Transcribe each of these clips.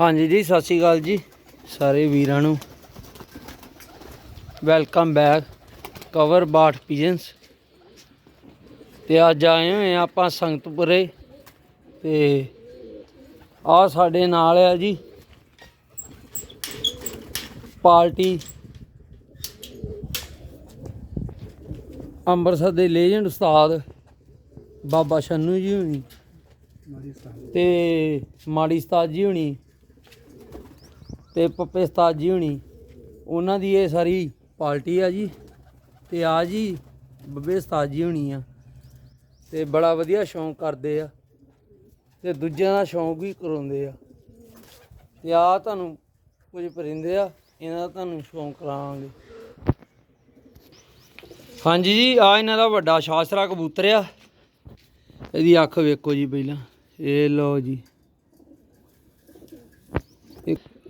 ਹਾਂਜੀ ਜੀ, ਸਤਿ ਸ਼੍ਰੀ ਅਕਾਲ ਜੀ, ਸਾਰੇ ਵੀਰਾਂ ਨੂੰ। ਵੈਲਕਮ ਬੈਕ ਕਵਰ ਬਾਟ ਪੀਜਨਸ ਤੇ ਅੱਜ ਆਏ ਹੋਏ ਹਾਂ ਆਪਾਂ ਸੰਗਤਪੁਰੇ। ਤੇ ਆ ਸਾਡੇ ਨਾਲ ਆ ਜੀ, ਪਾਰਟੀ। ਅੰਮ੍ਰਿਤਸਰ ਦੇ ਲੇਜੈਂਡ ਉਸਤਾਦ ਬਾਬਾ ਸ਼ੰਨੂ ਜੀ ਹੁਣੀ। ਤੇ ਮਾੜੀ ਉਸਤਾਦ ਜੀ ਹੋਣੀ ਤੇ ਪੱਪੇ ਉਸਤਾਦ ਜੀ ਹੋਣੀ, ਉਹਨਾਂ ਦੀ ਇਹ ਸਾਰੀ ਪਾਰਟੀ ਆ ਜੀ ਤੇ ਆ ਜੀ ਬੱਬੇ ਉਸਤਾਦ ਜੀ ਹੋਣੀ ਆ ਤੇ ਬੜਾ ਵਧੀਆ ਸ਼ੌਂਕ ਕਰਦੇ ਆ ਤੇ ਦੂਜਿਆਂ ਦਾ ਸ਼ੌਂਕ ਵੀ ਕਰਾਉਂਦੇ ਆ। ਤੇ ਆ ਤੁਹਾਨੂੰ ਕੁਝ ਪਰਿੰਦੇ ਆ, ਇਹਨਾਂ ਦਾ ਤੁਹਾਨੂੰ ਸ਼ੌਂਕ ਕਰਾਵਾਂਗੇ। ਹਾਂਜੀ ਜੀ, ਆ ਇਹਨਾਂ ਦਾ ਵੱਡਾ ਸ਼ਾਸਤਰਾ ਕਬੂਤਰ ਆ। ਇਹਦੀ ਅੱਖ ਵੇਖੋ ਜੀ ਪਹਿਲਾਂ। ਇਹ ਲਓ ਜੀ।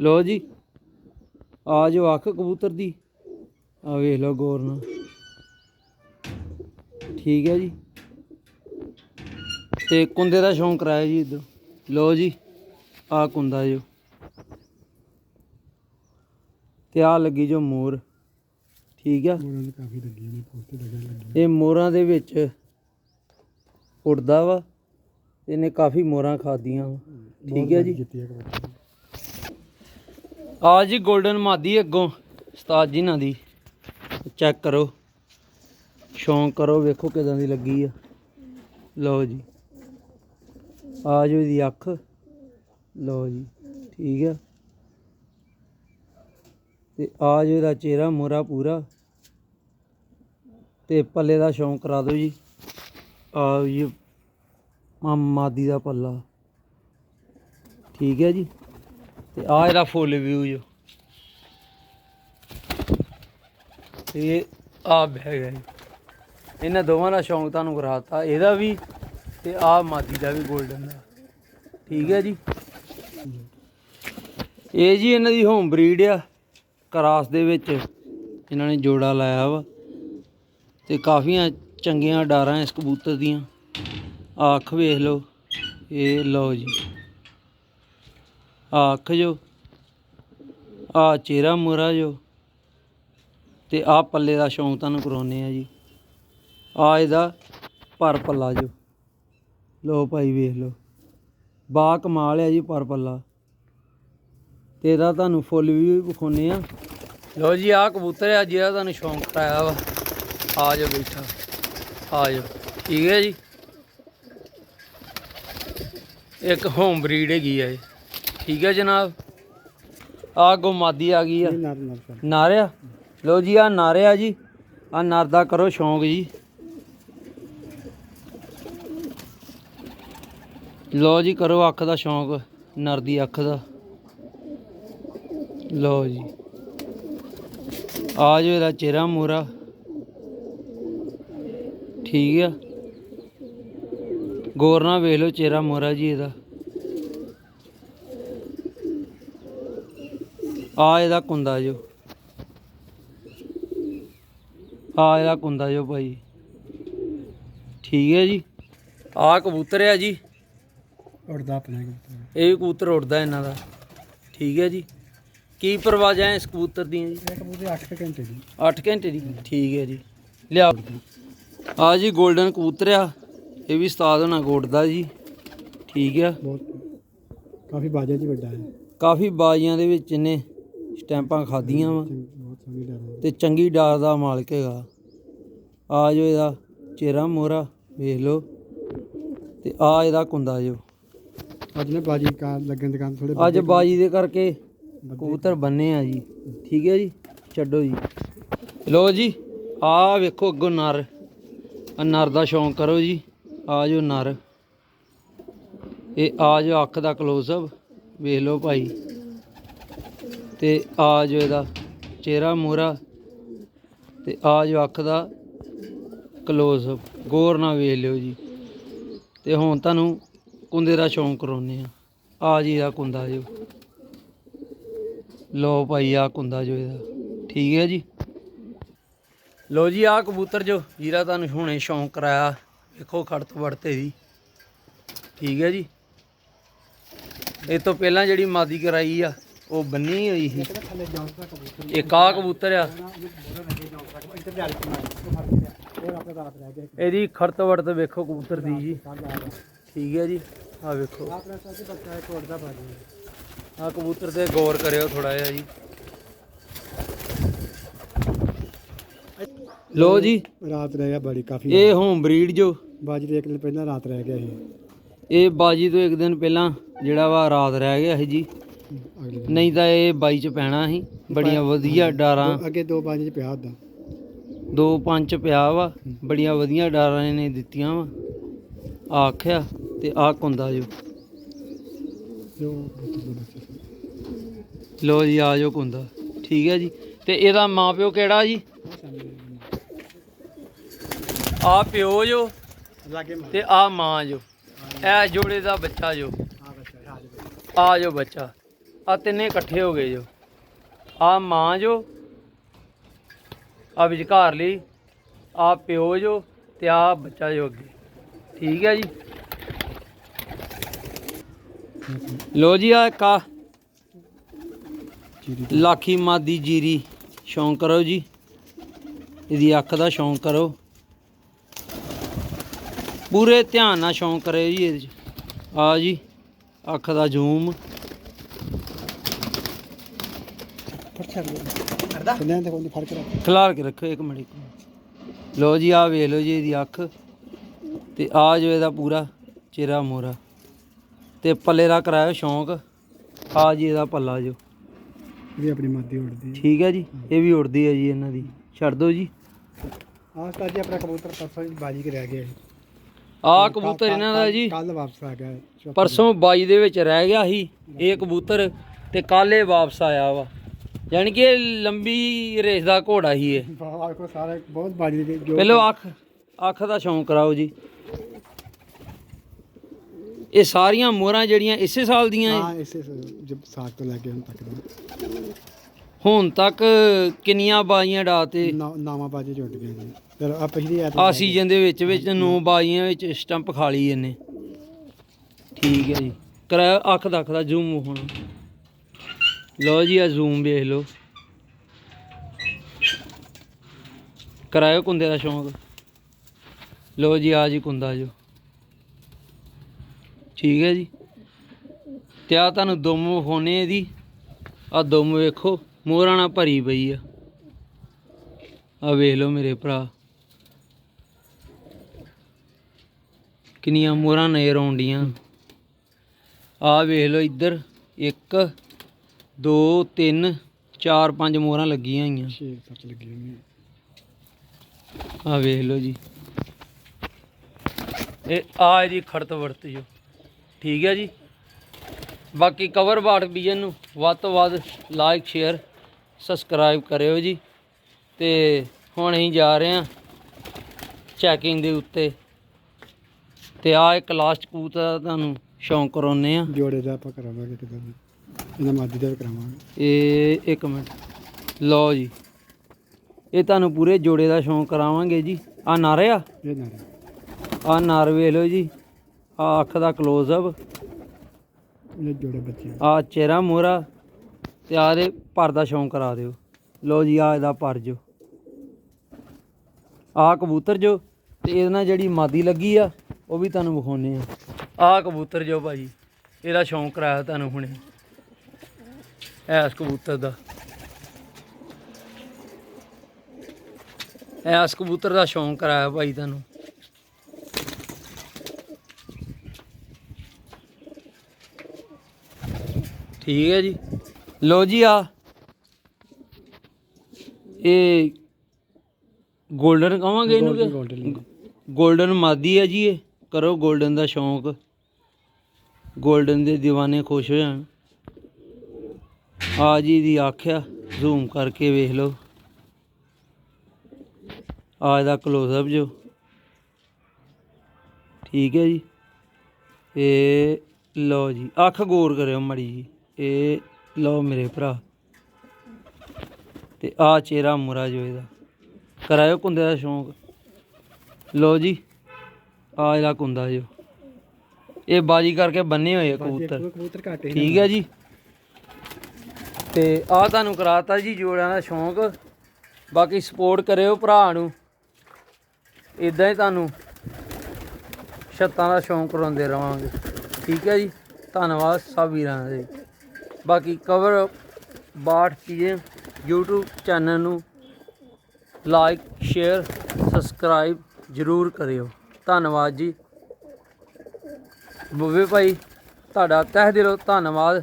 ਲਓ ਜੀ। ਆ ਜੋ ਅੱਖ ਕਬੂਤਰ ਦੀ। ਆ ਵੇਖ ਲਓ ਗੌਰ ਨਾਲ। ਠੀਕ ਹੈ ਜੀ। ਤੇ ਕੁੰਦੇ ਦਾ ਸ਼ੌਂਕ ਕਰਾਇਆ ਜੀ ਇਧਰ। ਲਓ ਜੀ ਆ ਕੁੰਦਾ ਜੋ। ਤੇ ਆ ਲੱਗੀ ਜੋ ਮੋਰ। ਠੀਕ ਆ। ਮੋਰਾਂ ਦੀ ਕਾਫੀ ਲੱਗੀ ਨੇ ਪੋਸਟ ਲੱਗਣ ਲੱਗੀ ਇਹ ਮੋਰਾਂ ਦੇ ਵਿੱਚ ਉੜਦਾ ਵਾ। ਇਹਨੇ ਕਾਫੀ ਮੋਰਾਂ ਖਾਦੀਆਂ ਠੀਕ ਹੈ ਜੀ। ਆ ਜੀ 골ਡਨ ਮਾਦੀ ਅੱਗੋਂ, ਉਸਤਾਦ ਜੀ ਨਾਲ ਦੀ। ਚੈੱਕ ਕਰੋ। ਸ਼ੌਂਕ ਕਰੋ, ਵੇਖੋ ਕਿਦਾਂ ਦੀ ਲੱਗੀ ਆ। ਲਓ ਜੀ। ਆ ਜੋ ਇਹਦੀ ਅੱਖ। ਲਓ ਜੀ। ਠੀਕ ਆ। ਤੇ ਆ ਜੋ ਇਹਦਾ ਚਿਹਰਾ ਮੋਰਾ ਪੂਰਾ। ਤੇ ਪੱਲੇ ਦਾ ਸ਼ੌਂਕ ਕਰਾ ਦਿਓ ਜੀ। ਆ ਜੀ। ਮਾਦੀ ਦਾ ਪੱਲਾ। ਠੀਕ ਹੈ ਜੀ। ਤੇ ਆ ਇਹਦਾ ਫੁੱਲ ਵਿਊ ਜੋ। ਇਹ ਆ ਬਹਿ ਗਿਆ ਜੀ। ਇਹਨਾਂ ਦੋਵਾਂ ਦਾ ਸ਼ੌਂਕ ਤੁਹਾਨੂੰ ਕਰਾਤਾ। ਇਹਦਾ ਵੀ ਤੇ ਆ ਮਾਦੀ ਦਾ ਵੀ 골ਡਨ ਦਾ। ਠੀਕ ਹੈ ਜੀ। ਇਹ ਜੀ ਇਹਨਾਂ ਦੀ ਹੋਮ ਬਰੀਡ ਆ। ਕਰਾਸ ਦੇ ਵਿੱਚ ਇਹਨਾਂ ਨੇ ਜੋੜਾ ਲਾਇਆ ਵਾ। ਤੇ ਕਾਫੀਆਂ ਚੰਗੀਆਂ ਡਾਰਾਂ ਇਸ ਕਬੂਤਰ ਦੀਆਂ। ਅੱਖ ਵੇਖ ਲਓ, ਇਹ ਲਓ ਜੀ। ਆਹ ਅੱਖ ਜੋ, ਆ ਚਿਹਰਾ ਮੋਰਾ ਜੋ, ਤੇ ਆ ਪੱਲੇ ਦਾ ਸ਼ੌਂਕ ਤੁਹਾਨੂੰ ਕਰਾਉਨੇ ਆ ਜੀ। ਆ ਇਹਦਾ ਪਰ ਪੱਲਾ ਜੋ। ਲੋ ਭਾਈ ਵੇਖ ਲਓ ਬਾ ਕਮਾਲ ਆ ਜੀ ਪਰ ਪੱਲਾ। ਤੇ ਇਹਦਾ ਤੁਹਾਨੂੰ ਫੁੱਲ ਵੀ ਵਿਖਾਉਨੇ ਆ ਲੋ ਜੀ ਆ ਕਬੂਤਰ ਆ ਜਿਹੜਾ ਤੁਹਾਨੂੰ ਸ਼ੌਂਕ ਕਰਾਇਆ ਵਾ। ਆ ਜਾ ਬੈਠਾ, ਆ ਜਾ ਠੀਕ ਹੈ ਜੀ? ਇੱਕ ਹੋਮ ਬਰੀਡ ਹੈਗੀ ਆ ਇਹ। ਠੀਕ ਹੈ ਜਨਾਬ? ਆ ਗੋ ਮਾਦੀ ਆ ਗਈ ਆ। ਨਾਰਿਆ ਲੋ ਜੀ ਆ? ਨਾਰਿਆ ਜੀ ਆ ਨਰ ਦਾ ਕਰੋ ਸ਼ੌਂਕ ਜੀ। ਲੋ ਜੀ ਕਰੋ ਅੱਖ ਦਾ ਸ਼ੌਂਕ। ਨਰ ਦੀ ਅੱਖ ਦਾ। ਲੋ ਜੀ। ਆ ਜੋ ਇਹਦਾ ਚਿਹਰਾ ਮੋਰਾ ਠੀਕ ਆ? ਗੌਰ ਨਾਲ ਵੇਖ ਲਓ ਚਿਹਰਾ ਮੋਰਾ ਜੀ ਇਹਦਾ। ਆ ਇਹਦਾ ਕੁੰਦਾ ਜੋ। ਆ ਇਹਦਾ ਕੁੰਦਾ ਜੋ ਭਾਈ। ਠੀਕ ਹੈ ਜੀ। ਆ ਕਬੂਤਰ ਹੈ ਜੀ। ਉੜਦਾ ਆਪਣੇ ਕਬੂਤਰ। ਇਹ ਕਬੂਤਰ ਉੱਡਦਾ ਇਹਨਾਂ ਦਾ। ਠੀਕ ਹੈ ਜੀ। ਕੀ ਪਰਵਾਜਾਂ ਇਸ ਕਬੂਤਰ ਦੀਆਂ ਜੀ? ਇਹ ਕਬੂਤਰ 8 ਘੰਟੇ ਦੀ। 8 ਘੰਟੇ ਦੀ। ਠੀਕ ਹੈ ਜੀ। ਲਿਆ ਆ ਜੀ 골ਡਨ ਕਬੂਤਰ ਆ। ਇਹ ਵੀ ਉਸਤਾਦ ਹੋਣਾ ਗੋਡਦਾ ਜੀ ਠੀਕ ਆ। ਬਹੁਤ ਕਾਫੀ ਬਾਜਾ ਜੀ ਵੱਡਾ ਹੈ। ਕਾਫੀ ਬਾਜ਼ੀਆਂ ਦੇ ਵਿੱਚ ਇਹਨੇ ਸਟੈਂਪਾਂ ਖਾਧੀਆਂ ਵਾ। ਚੰਗ- ਬਹੁਤ ਸੋਹਣੀ ਡਰ ਤੇ ਚੰਗੀ ਡਾਰ ਦਾ ਮਾਲਕ ਹੈਗਾ। ਆ ਜੋ ਇਹਦਾ ਚਿਹਰਾ ਮੋਰਾ ਵੇਖ ਲਓ। ਤੇ ਆ ਇਹਦਾ ਕੁੰਦਾ ਜੋ ਅੱਜ ਨੇ ਬਾਜੀ ਕਾਰ ਲੱਗਣ ਦੁਕਾਨ ਥੋੜੇ ਅੱਜ ਬਾਜੀ ਦੇ ਕਰਕੇ ਕਬੂਤਰ ਬੰਨੇ ਆ ਜੀ। ਠੀਕ ਹੈ ਜੀ? ਛੱਡੋ ਜੀ। ਲੋ ਜੀ ਆ ਵੇਖੋ ਅੱਗੋਂ ਨਰ। ਨਰ ਦਾ ਸ਼ੌਂਕ ਕਰੋ ਜੀ। ਆ ਜੋ ਨਰ। ਇਹ ਆ ਜੋ ਅੱਖ ਦਾ ਕਲੋਜ਼ਅਪ ਵੇਖ ਲਓ ਭਾਈ। ਤੇ ਆ ਜੋ ਇਹਦਾ ਚਿਹਰਾ ਮੋਰਾ ਤੇ ਆ ਜੋ ਅੱਖ ਦਾ ਕਲੋਜ਼ਅਪ ਗੌਰ ਨਾਲ ਵੇਖ ਲਿਓ ਜੀ। ਤੇ ਹੁਣ ਤੁਹਾਨੂੰ ਕੁੰਦੇ ਦਾ ਸ਼ੌਂਕ ਕਰਾਉਨੇ ਆ ਆ ਜੀ ਇਹਦਾ ਕੁੰਦਾ ਜੋ। ਲੋ ਭਾਈ ਆ ਕੁੰਦਾ ਜੋ ਇਹਦਾ। ਠੀਕ ਹੈ ਜੀ? ਲੋ ਜੀ ਆ ਕਬੂਤਰ ਜੋ ਜੀਰਾ ਤੁਹਾਨੂੰ ਹੁਣੇ ਸ਼ੌਂਕ ਕਰਾਇਆ। ਵੇਖੋ ਖੜ ਤੋਂ ਵੜਤੇ ਦੀ। ਠੀਕ ਹੈ ਜੀ। ਇਹ ਤੋਂ ਪਹਿਲਾਂ ਜਿਹੜੀ ਮਾਦੀ ਕਰਾਈ ਆ ਉਹ ਬੰਨੀ ਹੋਈ ਸੀ। ਜਾਉਂ ਤੱਕ ਕਬੂਤਰ ਇਹ ਕਾ ਕਬੂਤਰ ਆ। ਇਹਦੀ ਖੜਤ ਵੜਤ ਵੇਖੋ ਕਬੂਤਰ ਦੀ ਜੀ। ਆ ਠੀਕ ਹੈ ਜੀ। ਆ ਵੇਖੋ। ਇੱਕ ਆ ਕਬੂਤਰ ਤੇ ਗੌਰ ਕਰਿਓ ਥੋੜਾ ਜਿਹਾ ਜੀ। ਲੋ ਜੀ। ਰਾਤ ਰਹਿ ਗਿਆ ਬੜੀ ਕਾਫੀ। ਇਹ ਹੋਮ ਬਰੀਡ ਜੋ। ਬਾਜੀ ਦੇ ਇੱਕ ਦਿਨ ਪਹਿਲਾਂ ਰਾਤ ਰਹਿ ਗਿਆ ਸੀ। ਇਹ ਬਾਜੀ ਤੋਂ ਇੱਕ ਦਿਨ ਪਹਿਲਾਂ ਜਿਹੜਾ ਵਾ ਰਾਤ ਰਹਿ ਗਿਆ ਸੀ ਜੀ। ਅਗਲੇ ਦਿਨ। ਨਹੀਂ ਤਾਂ ਇਹ ਬਾਈ ਚ ਪੈਣਾ ਸੀ। ਬੜੀਆਂ ਵਧੀਆ ਡਾਰਾਂ। ਅੱਗੇ ਦੋ ਬਾਜੀ ਚ ਪਿਆ ਹੁੰਦਾ ਦੋ ਪੰਜ ਪਿਆ ਵਾ। ਬੜੀਆਂ ਵਧੀਆ ਡਾਰਾਂ ਇਹਨੇ ਦਿੱਤੀਆਂ ਵਾ। ਆਖਿਆ ਤੇ ਆ ਕੁੰਦਾ ਜੋ। ਲੋ ਜੀ ਆ ਜੋ ਕੁੰਦਾ। ਠੀਕ ਹੈ ਜੀ। ਤੇ ਇਹਦਾ ਮਾਂ ਪਿਓ ਕਿਹੜਾ ਜੀ? ਆ ਪਿਓ ਜੋ। ਲਾਗੇ ਮਾਰ। ਤੇ ਆ ਮਾਂ ਜੋ ਇਹ ਜੋੜੇ ਦਾ ਬੱਚਾ ਜੋ। ਆ ਬੱਚਾ ਆ ਜਾ ਆ ਜੋ ਬੱਚਾ ਆ ਤਿੰਨੇ ਇਕੱਠੇ ਹੋ ਗਏ ਜੋ। ਆ ਮਾਂ ਜੋ ਆ ਵਿਚਕਾਰ ਲਈ ਆ ਪਿਓ ਜੋ ਤੇ ਆ ਬੱਚਾ ਜੋ ਅੱਗੇ। ਠੀਕ ਹੈ ਜੀ? ਲੋ ਜੀ ਆ ਕਾ ਲਾਖੀ ਮਾਦੀ ਜੀਰੀ ਸ਼ੌਂਕ ਕਰੋ ਜੀ। ਇਹਦੀ ਅੱਖ ਦਾ ਸ਼ੌਂਕ ਕਰੋ। ਪੂਰੇ ਧਿਆਨ ਨਾਲ ਸ਼ੌਂਕ ਕਰਿਓ ਜੀ ਇਹਦੇ 'ਚ। ਆ ਜੀ ਅੱਖ ਦਾ ਜ਼ੂਮ ਖਿਲਾਰ ਕੇ ਰੱਖੋ ਇੱਕ ਮਿੰਟ। ਲਓ ਜੀ ਆ ਵੇਖ ਲਓ ਜੀ ਇਹਦੀ ਅੱਖ। ਤੇ ਆ ਜੋ ਇਹਦਾ ਪੂਰਾ ਚਿਹਰਾ ਮੋਰਾ ਤੇ ਪੱਲੇ ਦਾ ਕਰਾਇਓ ਸ਼ੌਂਕ। ਆ ਜੀ ਇਹਦਾ ਪੱਲਾ ਜੋ। ਵੀ ਆਪਣੀ ਮਾਦੀ ਉੜਦੀ ਠੀਕ ਹੈ ਜੀ ਇਹ ਵੀ ਉੜਦੀ ਹੈ ਜੀ ਇਹਨਾਂ ਦੀ। ਛੱਡ ਦਿਓ ਜੀ। ਆਹ ਤਾਂ ਜੀ ਆਪਣਾ ਕਬੂਤਰ ਪਰਸੋਂ ਜੀ ਬਾਜੀ ਕੇ ਰਹਿ ਗਿਆ ਆ ਕਬੂਤਰ ਇਹਨਾਂ ਦਾ ਜੀ। ਕੱਲ ਵਾਪਸ ਆ ਗਿਆ ਪਰਸੋਂ 22 ਦੇ ਵਿੱਚ ਰਹਿ ਗਿਆ ਸੀ ਇਹ ਕਬੂਤਰ ਤੇ ਕਾਲੇ ਵਾਪਸ ਆਇਆ ਵਾ। ਯਾਨੀ ਕਿ ਇਹ ਲੰਬੀ ਰੇਸ ਦਾ ਘੋੜਾ ਹੀ ਇਹ। ਬਾਹਰ ਕੋ ਸਾਰੇ ਬਹੁਤ ਬਾਜੀ ਦੇ ਜੋ ਪਹਿਲੋ ਅੱਖ ਅੱਖ ਦਾ ਸ਼ੌਂਕ ਕਰਾਓ ਜੀ। ਇਹ ਸਾਰੀਆਂ ਮੋਹਰਾਂ ਜਿਹੜੀਆਂ ਇਸੇ ਸਾਲ ਦੀਆਂ? ਹਾਂ ਇਸੇ ਸ- ਜਬ ਸਾਕ ਤੋਂ ਲੈ ਕੇ ਹੁਣ ਤੱਕ ਦੀ। ਹੁਣ ਤੱਕ ਕਿੰਨੀਆਂ ਬਾਜ਼ੀਆਂ ਡਾਤੇ ਨਾਵਾਂ ਬਾਜੀ ਜੁੜ ਗਏ ਜੀ। ਫਿਰ ਆ ਪਿਛਲੀ ਐਤ ਆ ਸੀਜ਼ਨ ਦੇ ਵਿੱਚ ਵਿੱਚ ਨੌ ਬਾਜ਼ੀਆਂ ਵਿੱਚ ਸਟੰਪ ਖਾ ਲਈ ਇਹਨੇ। ਠੀਕ ਹੈ ਜੀ। ਕਰਾਇਆ ਅੱਖ ਦਾ ਅੱਖ ਦਾ ਜ਼ੂਮ ਹੁਣ। ਲਓ ਜੀ ਆ ਜ਼ੂਮ ਵੇਖ ਲਓ। ਕਰਾਇਓ ਕੁੰਦੇ ਦਾ ਸ਼ੌਂਕ। ਲਓ ਜੀ ਆ ਜੀ ਕੁੰਦਾ ਜੋ। ਠੀਕ ਹੈ ਜੀ। ਤੇ ਆ ਤੁਹਾਨੂੰ ਦੁਮ ਵਿਖਾਉਣੇ ਇਹਦੀ। ਆ ਦੁਮ ਵੇਖੋ। ਮੋਹਰਾਂ ਨਾਲ ਭਰੀ ਪਈ ਆ। ਆ ਵੇਖ ਲਓ ਮੇਰੇ ਭਰਾ। ਕਿੰਨੀਆਂ ਮੋਹਰਾਂ ਨਜ਼ਰ ਆਉਂਦੀਆਂ। ਆ ਵੇਖ ਲਓ ਇੱਧਰ। 1 2 3 4 5 ਮੋਹਰਾਂ ਲੱਗੀਆਂ ਹੋਈਆਂ। 6 7 ਲੱਗੀ ਹੋਣੀ ਆ ਵੇਖ ਲਓ ਜੀ। ਇਹ ਆ ਇਹਦੀ ਖੜਤ ਵਰਤ ਜੋ। ਠੀਕ ਹੈ ਜੀ। ਬਾਕੀ ਕਵਰ ਬਾਟ ਵਿਜਨ ਨੂੰ ਵੱਧ ਤੋਂ ਵੱਧ ਲਾਈਕ ਸ਼ੇਅਰ ਸਬਸਕ੍ਰਾਈਬ ਕਰਿਓ ਜੀ ਤੇ ਹੁਣ ਅਸੀਂ ਜਾ ਰਹੇ ਹਾਂ ਚੈਕਿੰਗ ਦੇ ਉੱਤੇ। ਤੇ ਆ ਇੱਕ ਲਾਸਟ ਕੂਤ ਦਾ ਤੁਹਾਨੂੰ ਸ਼ੌਂਕ ਕਰਾਉਨੇ ਆ ਜੋੜੇ ਦਾ ਆਪਾਂ ਕਰਾਵਾਂਗੇ ਕਿਦਾਂ ਇਹਨਾਂ ਮਾਦੀ ਦਾ ਵੀ ਕਰਾਵਾਂਗੇ। ਇਹ ਇੱਕ ਮਿੰਟ। ਲਓ ਜੀ। ਇਹ ਤੁਹਾਨੂੰ ਪੂਰੇ ਜੋੜੇ ਦਾ ਸ਼ੌਂਕ ਕਰਾਵਾਂਗੇ ਜੀ। ਆ ਨਾਰੇ ਆ? ਇਹ ਨਾ ਆ। ਨਰ ਵੇਖ ਲਓ ਜੀ। ਆ ਅੱਖ ਦਾ ক্লোਜ਼ ਅਪ ਇਹ ਜੋੜੇ ਬੱਚੇ ਆ। ਚਿਹਰਾ ਮੋਹਰਾ। ਤੇ ਆ ਦੇ ਪਰ ਦਾ ਸ਼ੌਂਕ ਕਰਾ ਦਿਓ। ਲਓ ਜੀ ਆ ਇਹਦਾ ਪਰ ਜੋ। ਆ ਕਬੂਤਰ ਜੋ, ਤੇ ਇਹਦੇ ਨਾਲ ਜਿਹੜੀ ਮਾਦੀ ਲੱਗੀ ਆ, ਉਹ ਵੀ ਤੁਹਾਨੂੰ ਵਿਖਾਉਨੇ ਆ। ਆ ਕਬੂਤਰ ਜੋ ਭਾਜੀ, ਇਹਦਾ ਸ਼ੌਂਕ ਕਰਾਇਆ ਤੁਹਾਨੂੰ ਹੁਣੇ। ਐਸ ਕਬੂਤਰ ਦਾ। ਐਸ ਕਬੂਤਰ ਦਾ ਸ਼ੌਂਕ ਕਰਾਇਆ ਭਾਈ ਤੁਹਾਨੂੰ। ਠੀਕ ਹੈ ਜੀ। ਲੋ ਜੀ ਆ। ਇਹ 골ਡਨ ਕਹਾਂਗੇ ਇਹਨੂੰ ਗੋਲਡਨ 골ਡਨ ਮਾਦੀ ਹੈ ਜੀ ਇਹ। ਕਰੋ ਗੋਲਡਨ ਦਾ ਸ਼ੌਂਕ। ਗੋਲਡਨ ਦੇ دیਵਾਨੇ ਖੁਸ਼ ਹੋ ਜਾਣ ਆ ਜੀ ਦੀ ਆਖਿਆ ਜ਼ੂਮ ਕਰਕੇ ਵੇਖ ਲਓ। ਆ ਇਹਦਾ ক্লোਜ਼ ਅਪ ਜੋ। ਠੀਕ ਹੈ ਜੀ। ਇਹ ਲਓ ਜੀ ਅੱਖ ਗੌਰ ਕਰਿਓ ਮੜੀ ਜੀ। ਇਹ ਲਓ ਮੇਰੇ ਭਰਾ। ਤੇ ਆ ਚਿਹਰਾ ਮੁਰਾ ਜੋ ਇਹਦਾ ਕਰਾਇਓ ਕੁੰਦੇ ਦਾ ਸ਼ੌਂਕ। ਲਓ ਜੀ ਆ ਇਹਦਾ ਕੁੰਦਾ ਜੋ। ਇਹ ਬਾਜੀ ਕਰਕੇ ਬੰਨੇ ਹੋਏ ਆ ਕਬੂਤਰ। ਕਬੂਤਰ ਘੱਟ ਠੀਕ ਹੈ ਜੀ। ਤੇ ਆ ਤੁਹਾਨੂੰ ਕਰਾਤਾ ਜੀ ਜੋੜਿਆਂ ਦਾ ਸ਼ੌਂਕ। ਬਾਕੀ ਸਪੋਰਟ ਕਰਿਓ ਭਰਾ ਨੂੰ। ਇਦਾਂ ਹੀ ਤੁਹਾਨੂੰ ਛੱਤਾਂ ਦਾ ਸ਼ੌਂਕ ਕਰਾਉਂਦੇ ਰਵਾਂਗੇ। ਠੀਕ ਹੈ ਜੀ। ਧੰਨਵਾਦ ਸਭ ਵੀਰਾਂ ਦਾ। ਜੀ ਬਾਕੀ ਕਵਰ ਬਾਠ ਚੀਜ਼ੇ YouTube ਚੈਨਲ ਨੂੰ ਲਾਈਕ ਸ਼ੇਅਰ ਸਬਸਕ੍ਰਾਈਬ ਜਰੂਰ ਕਰਿਓ। ਧੰਨਵਾਦ ਜੀ। ਬੁੱਵੇ ਭਾਈ, ਤੁਹਾਡਾ ਤਹਿ ਦਿਲੋਂ ਧੰਨਵਾਦ।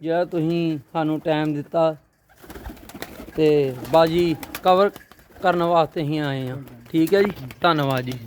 ਜਿਹੜਾ ਤੁਸੀਂ ਸਾਨੂੰ ਟਾਈਮ ਦਿੱਤਾ ਤੇ ਬਾਜੀ ਕਵਰ ਕਰਨ ਵਾਸਤੇ ਹੀ ਆਏ ਆ ਠੀਕ ਹੈ ਜੀ? ਧੰਨਵਾਦ ਜੀ।